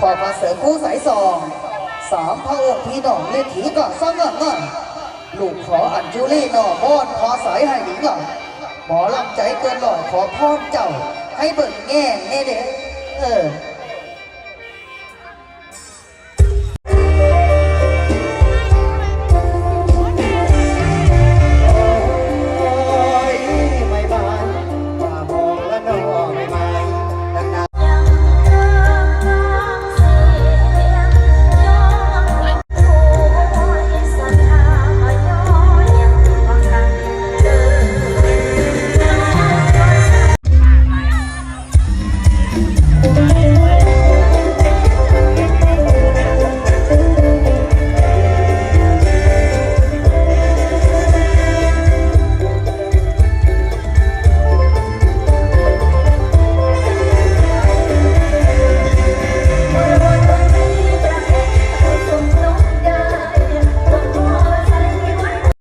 ขอมาเสริมผู้สายสองสามพระองค์พี่น้องเลถีก็สร้างเงินเงินลูกขออัญจุลีนอบอนขอสายให้หนิงหล่อหมอลำใจเกินหล่อขอพ่อเจ้า ให้เบิกแง่แน่เด้อเออ